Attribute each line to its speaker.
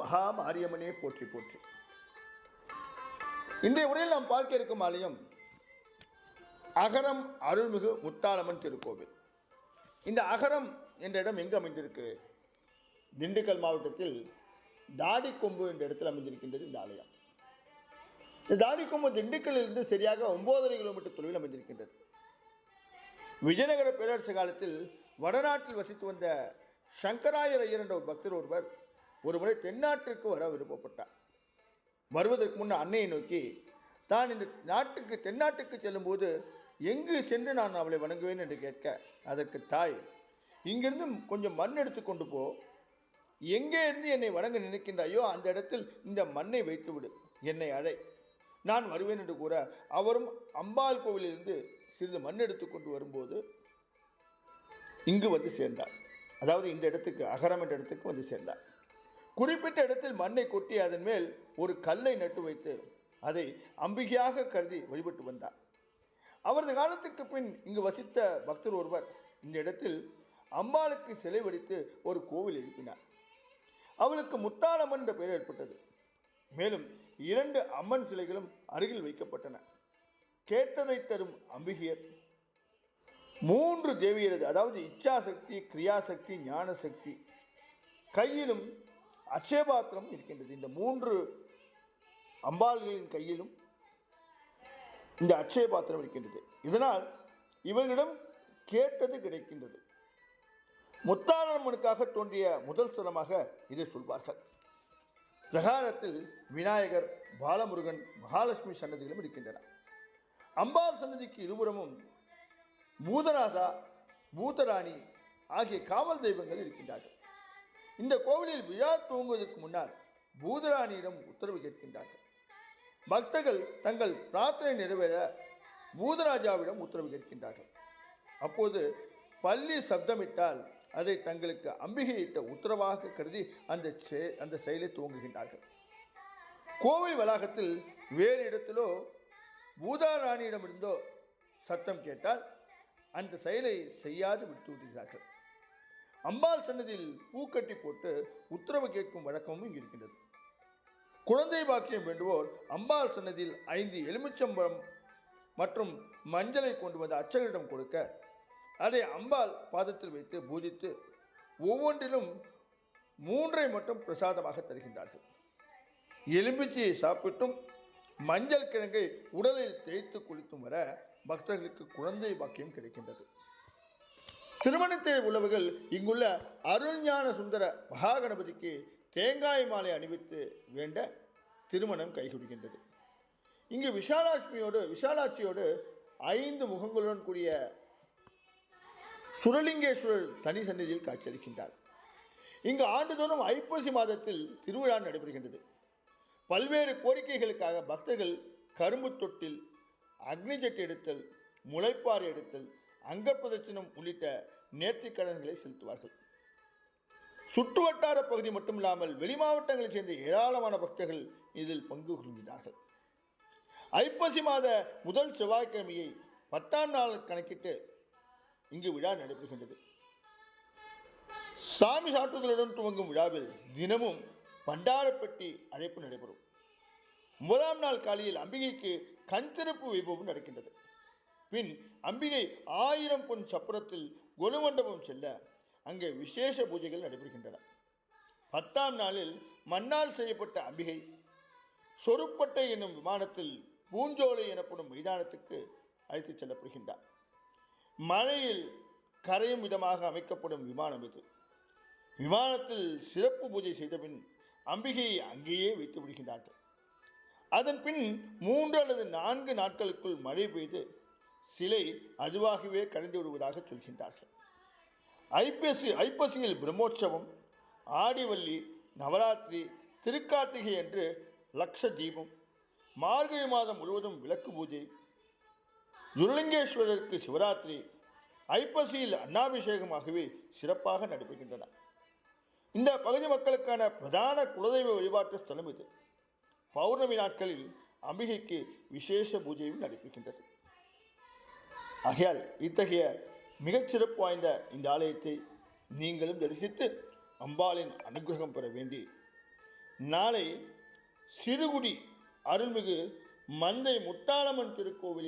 Speaker 1: மகா மாரியம்மனே போற்றி போற்றி. இன்றைய உரையில் நாம் பார்க்க இருக்கும் ஆலயம் அகரம் அருள்மிகு முத்தாளம்மன் திருக்கோவில். இந்த அகரம் என்ற இடம் எங்கு அமைந்திருக்கு? திண்டுக்கல் மாவட்டத்தில் தாடிக்கொம்பு என்ற இடத்தில் அமைந்திருக்கின்றது இந்த ஆலயம். இந்த தாடிக்கொம்பு திண்டுக்கல்லிருந்து சரியாக ஒன்பதரை கிலோமீட்டர் தொலைவில் அமைந்திருக்கின்றது. விஜயநகர பேரரசு காலத்தில் வடநாட்டில் வசித்து வந்த சங்கராயர் ஐயர் என்ற ஒரு பக்தர் ஒருவர் ஒருமுறை தென்னாட்டிற்கு வர விருப்பப்பட்டார் வருவதற்கு முன்ன அன்னையை நோக்கி தான் இந்த நாட்டுக்கு தென்னாட்டுக்கு செல்லும்போது எங்கு சென்று நான் அவளை வணங்குவேன்? என்று கேட்க அதற்கு தாய் இங்கிருந்து கொஞ்சம் மண் எடுத்து கொண்டு போ. எங்கே இருந்து என்னை வணங்க நினைக்கின்றாயோ அந்த இடத்தில் இந்த மண்ணை வைத்து விடு. என்னை அழை. நான் வருவேன் என்று கூற அவரும் அம்பாள் கோவிலிருந்து சிறிது மண் எடுத்து கொண்டு வரும்போது இங்கு வந்து சேர்ந்தார். அதாவது இந்த இடத்துக்கு அகரம் என்ற இடத்துக்கு வந்து சேர்ந்தார். குறிப்பிட்ட இடத்தில் மண்ணை கொட்டி அதன் மேல் ஒரு கல்லை நட்டு வைத்து அதை அம்பிகையாக கருதி வழிபட்டு வந்தார். அவரது காலத்துக்கு பின் இங்கு வசித்த பக்தர் ஒருவர் இந்த இடத்தில் அம்பாளுக்கு சிலை வடித்து ஒரு கோவில் எழுப்பினார். அவளுக்கு முத்தாளம்மன் என்ற பெயர் ஏற்பட்டது. மேலும் இரண்டு அம்மன் சிலைகளும் அருகில் வைக்கப்பட்டன. கேட்டதை தரும் அம்பிகையர் மூன்று தேவியரது அதாவது இச்சாசக்தி கிரியாசக்தி ஞானசக்தி கையிலும் அக்ஷயபாத்திரம் இருக்கின்றது. இந்த மூன்று அம்பாள்களின் கையிலும் இந்த அக்ஷயபாத்திரம் இருக்கின்றது. இதனால் இவர்களிடம் கேட்டது கிடைக்கின்றது. முத்தாளம்மனுக்காக தோன்றிய முதல் ஸ்தலமாக இதை சொல்வார்கள். பிரகாரத்தில் விநாயகர் பாலமுருகன் மகாலட்சுமி சன்னதிகளும் இருக்கின்றன. அம்பாள் சன்னதிக்கு இருபுறமும் பூதராசா பூதராணி ஆகிய காவல் தெய்வங்கள் இருக்கின்றார்கள். இந்த கோவிலில் விழா துவங்குவதற்கு முன்னால் பூதராணியிடம் உத்தரவு கேட்கின்றார்கள். பக்தர்கள் தங்கள் பிரார்த்தனை நிறைவேற பூதராஜாவிடம் உத்தரவு கேட்கின்றார்கள். அப்போது பள்ளி சப்தமிட்டால் அதை தங்களுக்கு அம்பிகையிட்ட உத்தரவாக கருதி அந்த செ- அந்த செயலை துவங்குகின்றார்கள். கோவில் வளாகத்தில் வேறு இடத்திலோ பூதாராணியிடமிருந்தோ சத்தம் கேட்டால் அந்த செயலை செய்யாது விட்டு விடுகிறார்கள். அம்பாள் சன்னதியில் பூக்கட்டி போட்டு உத்தரவு கேட்கும் வழக்கமும் இங்கு இருக்கின்றது. குழந்தை பாக்கியம் வேண்டுவோர் அம்பாள் சன்னதியில் ஐந்து எலுமிச்சம்பழம் மற்றும் மஞ்சளை கொண்டு வந்து அச்சகரிடம் கொடுக்க அதை அம்பாள் பாதத்தில் வைத்து பூஜித்து ஒவ்வொன்றிலும் மூன்றை மட்டும் பிரசாதமாக தருகின்றார்கள். எலுமிச்சையை சாப்பிட்டும் மஞ்சள் கிழங்கை உடலில் தேய்த்து குளித்தும் வர பக்தர்களுக்கு குழந்தை பாக்கியம் கிடைக்கின்றது. திருமணத்தை உள்ளவர்கள் இங்குள்ள அருள்ஞான சுந்தர மகாகணபதிக்கு தேங்காய் மாலை அணிவித்து வேண்ட திருமணம் கைகூடுகின்றது. இங்கு விஷாலாட்சுமியோடு விஷாலாட்சியோடு ஐந்து முகங்களுடன் கூடிய சுரலிங்கேஸ்வரர் தனி சன்னதியில் காட்சியளிக்கின்றார். இங்கு ஆண்டுதோறும் ஐப்பசி மாதத்தில் திருவிழா நடைபெறுகின்றது. பல்வேறு கோரிக்கைகளுக்காக பக்தர்கள் கரும்பு தொட்டில் அக்னி ஜெட் எடுத்தல் முளைப்பாறு எடுத்தல் அங்கப்பிரதட்சணம் உள்ளிட்ட நேர்த்திக்கடன்களை செலுத்துவார்கள். சுற்று வட்டார பகுதி மட்டுமில்லாமல் வெளி மாவட்டங்களைச் சேர்ந்த ஏராளமான பக்தர்கள் இதில் பங்கு கொள்கிறார்கள். ஐப்பசி மாத முதல் செவ்வாய்க்கிழமையை பத்தாம் நாள் கணக்கிட்டு இங்கு விழா நடைபெறுகின்றது. சாமி சாற்றுதலுடன் துவங்கும் விழாவில் தினமும் பண்டாரப்பட்டி அழைப்பு நடைபெறும். முதலாம் நாள் காலையில் அம்பிகைக்கு கண் திறப்பு வைபவம் நடக்கின்றது. பின் அம்பிகை ஆயிரம் பொன் கொலு மண்டபம் செல்ல அங்கே விசேஷ பூஜைகள் நடைபெறுகின்றன. பத்தாம் நாளில் மண்ணால் செய்யப்பட்ட அம்பிகை சொருப்பட்டை என்னும் விமானத்தில் பூஞ்சோலை எனப்படும் மைதானத்துக்கு அழைத்துச் செல்லப்படுகின்றார். மழையில் கரையும் விதமாக அமைக்கப்படும் விமானம் இது. விமானத்தில் சிறப்பு பூஜை செய்தபின் அம்பிகையை அங்கேயே வைத்து விடுகின்றார்கள். அதன் பின் மூன்று அல்லது நான்கு நாட்களுக்குள் மழை பெய்து சிலை அதுவாகவே கரைந்து விடுவதாக சொல்கின்றார்கள். ஐப்பசி ஐப்பசியில் பிரம்மோற்சவம் ஆடிவள்ளி நவராத்திரி திருக்கார்த்திகை என்று லக்ஷ தீபம் மார்கழி மாதம் முழுவதும் விளக்கு பூஜை துர்லிங்கேஸ்வரருக்கு சிவராத்திரி ஐப்பசியில் அன்னாபிஷேகமாகவே சிறப்பாக நடைபெறுகின்றன. இந்த பகுதி மக்களுக்கான பிரதான குலதெய்வ வழிபாட்டு ஸ்தலம் இது. பௌர்ணமி நாட்களில் அம்பிகைக்கு விசேஷ பூஜையும் நடைபெறுகின்றது. ஆகையால் இத்தகைய மிகச்சிறப்பு வாய்ந்த இந்த ஆலயத்தை நீங்களும் தரிசித்து அம்பாளின் அனுகிரகம் பெற வேண்டி. நாளை சிறுகுடி அருள்மிகு மந்தை முத்தாளம்மன் திருக்கோவிலில்